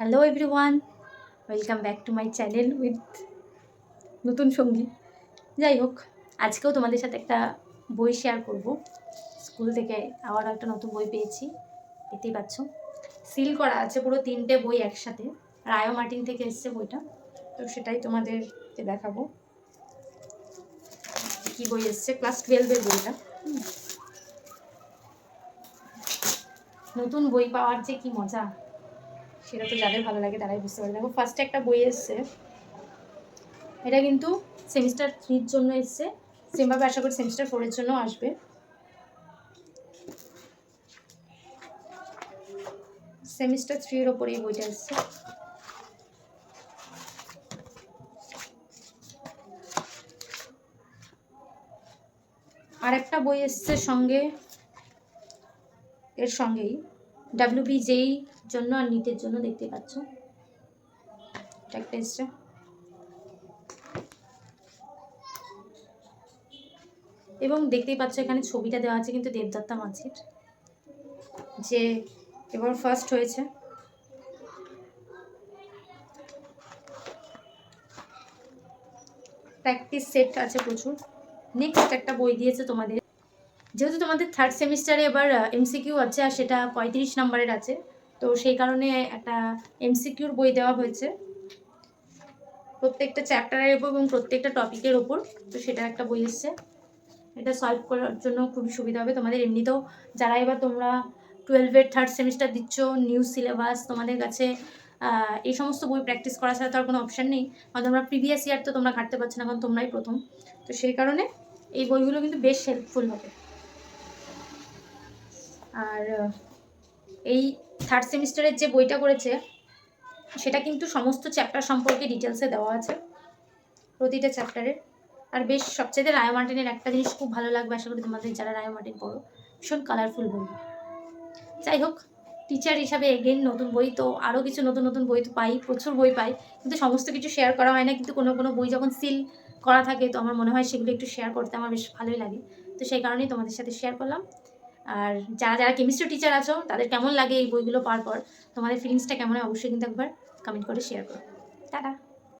Hello everyone welcome back to my channel with নতুন সঙ্গী। যাই হোক, আজকেও তোমাদের সাথে একটা বই শেয়ার করব। স্কুল থেকে আবার একটা নতুন বই পেয়েছি, দেখতেই পাচ্ছ। সিল করা আছে পুরো তিনটে বই একসাথে। রায়ো মার্টিন থেকে এসছে বইটা, তো সেটাই তোমাদেরকে দেখাবো। কি বই এসছে? ক্লাস টুয়েলভের বইটা। নতুন বই পাওয়ার যে কি মজা। সেটা তো যাদের ভালো লাগে তারাই বুঝতে পারে দেখো ফার্স্টে একটা বই এসছে। এটা কিন্তু সেমিস্টার থ্রির জন্য এসছে। সেমভাবে আশা করি সেমিস্টার ফোরের জন্য আসবে। সেমিস্টার থ্রির ওপরে এই বইটা এসছে। আর একটা বই এসছে সঙ্গে, এর সঙ্গেই। ডাব্লিউবি যেই জন্য আর নিটের জন্য দেখতে পাচ্ছ। এবং দেখতেই পাচ্ছ এখানে ছবিটা দেওয়া আছে কিন্তু দেবদত্তা মাঝির, যে এবার ফার্স্ট হয়েছে। প্র্যাকটিস সেট আছে প্রচুর। নেক্সট একটা বই দিয়েছে তোমাদের। যেহেতু তোমাদের থার্ড সেমিস্টারে এবার এমসিকিউ আছে আর সেটা পঁয়ত্রিশ নম্বরের আছে, তো সেই কারণে একটা এমসিকিউর বই দেওয়া হয়েছে। প্রত্যেকটা চ্যাপ্টারের উপর এবং প্রত্যেকটা টপিকের ওপর, তো সেটা একটা বই এসছে। এটা সলভ করার জন্য খুবই সুবিধা হবে। তোমাদের এমনিতেও যারা এবার তোমরা টুয়েলভের থার্ড সেমিস্টার দিচ্ছ নিউ সিলেবাস তোমাদের কাছে এই সমস্ত বই প্র্যাকটিস করা ছাড়া তো আর কোনো অপশান নেই। কারণ তোমরা প্রিভিয়াস ইয়ার তো তোমরা ঘাটতে পারছ না, কারণ তোমরাই প্রথম। তো সেই কারণে এই বইগুলো কিন্তু বেশ হেল্পফুল হবে। আর এই থার্ড সেমিস্টারের যে বইটা করেছে সেটা কিন্তু সমস্ত চ্যাপ্টার সম্পর্কে ডিটেলসে দেওয়া আছে, প্রতিটা চ্যাপ্টারের আর বেশ সবচেয়ে রায় মার্টিনের একটা জিনিস খুব ভালো লাগবে, আশা করি তোমাদের যারা রায় মার্টিন পড়ো, ভীষণ কালারফুল বই। যাই হোক টিচার হিসাবে এগেন নতুন বই তো আরও কিছু নতুন নতুন বই তো পাই, প্রচুর বই পাই, কিন্তু সমস্ত কিছু শেয়ার করা হয় না, কিন্তু কোনো কোনো বই যখন সিল করা থাকে, তো আমার মনে হয় সেগুলো একটু শেয়ার করতে আমার বেশ ভালোই লাগে। তো সেই কারণেই তোমাদের সাথে শেয়ার করলাম। আর যারা যারা কেমিস্ট্রি টিচার আছো, তাদের কেমন লাগে এই বইগুলো পাওয়ার পর? তোমাদের ফিলিংসটা কেমন হয়? অবশ্যই কিন্তু একবার কমেন্ট করে শেয়ার করো। টাটা।